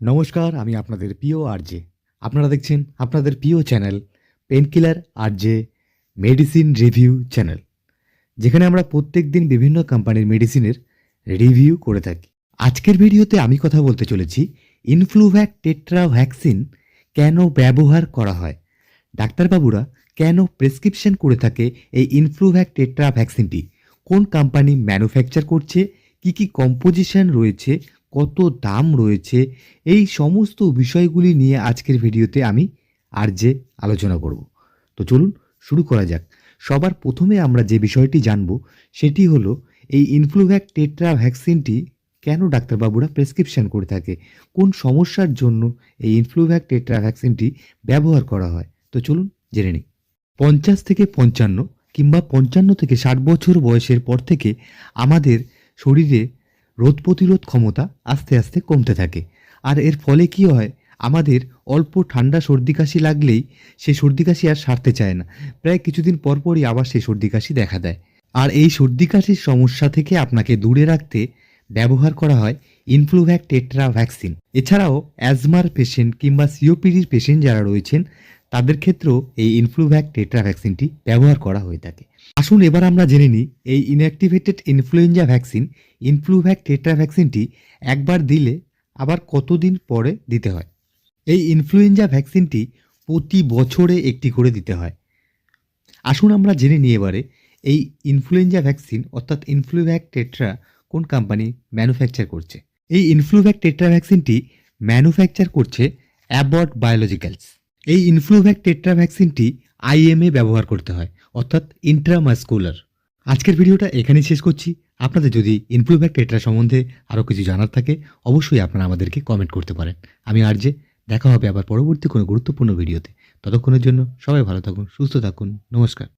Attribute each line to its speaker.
Speaker 1: নমস্কার, আমি আপনাদের প্রিয় আরজে আপনারা দেখছেন আপনাদের প্রিয় channel painkiller RJ medicine review channel যেখানে আমরা প্রত্যেক দিন বিভিন্ন কোম্পানির মেডিসিনের রিভিউ করে থাকি। আজকের ভিডিওতে আমি কথা বলতে চলেছি ইনফ্লুভ্যাক টেট্রা ভ্যাকসিন কেন ব্যবহার করা হয়? ডাক্তারবাবুরা কেন প্রেসক্রিপশন করে থাকে এই ইনফ্লুভ্যাক টেট্রা ভ্যাকসিনটি কোন কোম্পানি ম্যানুফ্যাকচার করছে? কি কি কম্পোজিশন রয়েছে? কত দাম রয়েছে, এই সমস্ত বিষয়গুলি নিয়ে আজকের ভিডিওতে আমি আর যে আলোচনা করব। তো চলুন শুরু করা যাক। সবার প্রথমে আমরা যে বিষয়টি জানব, সেটি হলো এই ইনফ্লুভ্যাক টেট্রা ভ্যাকসিনটি কেন ডাক্তারবাবুরা প্রেসক্রিপশন করে থাকে? কোন সমস্যার জন্য এই ইনফ্লুভ্যাক টেট্রা ভ্যাকসিনটি ব্যবহার করা হয়? তো চলুন জেনে নিই। পঞ্চাশ থেকে পঞ্চান্ন কিংবা পঞ্চান্ন থেকে ষাট বছর বয়সের পর থেকে আমাদের শরীরে রোগ প্রতিরোধ ক্ষমতা আস্তে আস্তে কমতে থাকে। আর এর ফলে কি হয়? আমাদের অল্প ঠান্ডা সর্দি কাশি লাগলেই সে সর্দি কাশি আর সারতে চায় না। প্রায় কিছুদিন পরপরই আবার সেই সর্দি কাশি দেখা দেয়। আর এই সর্দি কাশির সমস্যা থেকে আপনাকে দূরে রাখতে ব্যবহার করা হয় ইনফ্লুভ্যাক টেট্রা ভ্যাকসিন এছাড়াও অ্যাজমার পেশেন্ট কিংবা সিওপিডির পেশেন্ট যারা রয়েছেন তাদের ক্ষেত্রেও এই ইনফ্লুভ্যাক টেট্রা ভ্যাকসিনটি ব্যবহার করা হয়ে থাকে। আসুন এবার আমরা জেনে নিই, এই inactivated influenza vaccine Influvac Tetra ভ্যাকসিনটি একবার দিলে আবার কতদিন পরে দিতে হয়? এই ইনফ্লুয়েঞ্জা ভ্যাকসিনটি প্রতি বছরে একটি করে দিতে হয়। আসুন আমরা জেনে নিই এবারে, এই ইনফ্লুয়েঞ্জা ভ্যাকসিন অর্থাৎ ইনফ্লুভ্যাক টেট্রা কোন কোম্পানি ম্যানুফ্যাকচার করছে? এই ইনফ্লুভ্যাক টেট্রা ভ্যাকসিনটি ম্যানুফ্যাকচার করছে অ্যাবট বায়োলজিক্যালস এই ইনফ্লুভ্যাক টেট্রা ভ্যাকসিনটি আইএমএ ব্যবহার করতে হয়, অর্থাৎ ইন্ট্রামাস্কুলার আজকের ভিডিওটা এখানেই শেষ করছি। আপনাদের যদি ইনফ্লুভ্যাক টেট্রা সম্বন্ধে আরও কিছু জানার থাকে, অবশ্যই আপনারা আমাদেরকে কমেন্ট করতে পারেন। আমি আর যে দেখা হবে আবার পরবর্তী কোনো গুরুত্বপূর্ণ ভিডিওতে। ততক্ষণের জন্য সবাই ভালো থাকুন, সুস্থ থাকুন, নমস্কার।